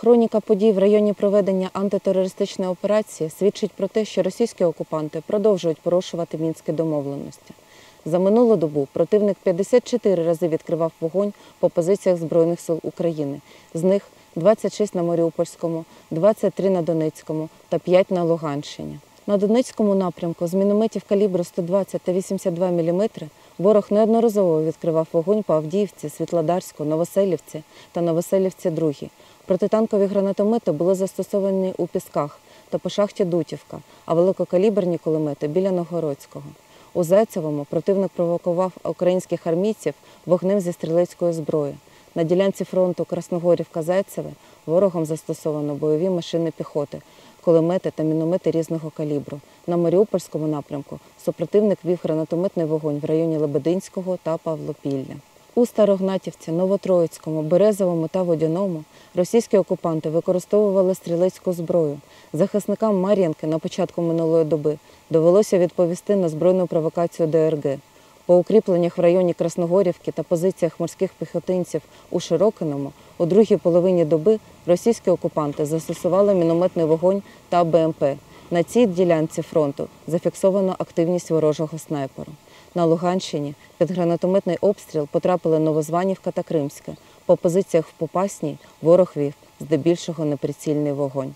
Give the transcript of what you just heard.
Хроніка подій в районі проведення антитерористичної операції свідчить про те, що російські окупанти продовжують порушувати мінські домовленості. За минулу добу противник 54 рази відкривав вогонь по позиціях Збройних сил України. З них 26 на Маріупольському, 23 на Донецькому та 5 на Луганщині. На Донецькому напрямку з мінометів калібру 120 та 82 мм ворог неодноразово відкривав вогонь по Авдіївці, Світлодарську, Новоселівці та Новоселівці 2. Протитанкові гранатомети були застосовані у Пісках та по шахті Дутівка, а великокаліберні кулемети біля Новгородського. У Зайцевому противник провокував українських армійців вогнем зі стрілецької зброї. На ділянці фронту Красногорівка-Зайцеве ворогом застосовано бойові машини піхоти, кулемети та міномети різного калібру. На Маріупольському напрямку супротивник вів гранатометний вогонь в районі Лебединського та Павлопілля. У Старогнатівці, Новотроїцькому, Березовому та Водяному російські окупанти використовували стрілецьку зброю. Захисникам Мар'їнки на початку минулої доби довелося відповісти на збройну провокацію ДРГ. По укріпленнях в районі Красногорівки та позиціях морських піхотинців у Широкиному у другій половині доби російські окупанти застосували мінометний вогонь та БМП. На цій ділянці фронту зафіксовано активність ворожого снайперу. На Луганщині під гранатометний обстріл потрапили Новозванівка та Кримське. По позиціях в Попасній ворог вів здебільшого неприцільний вогонь.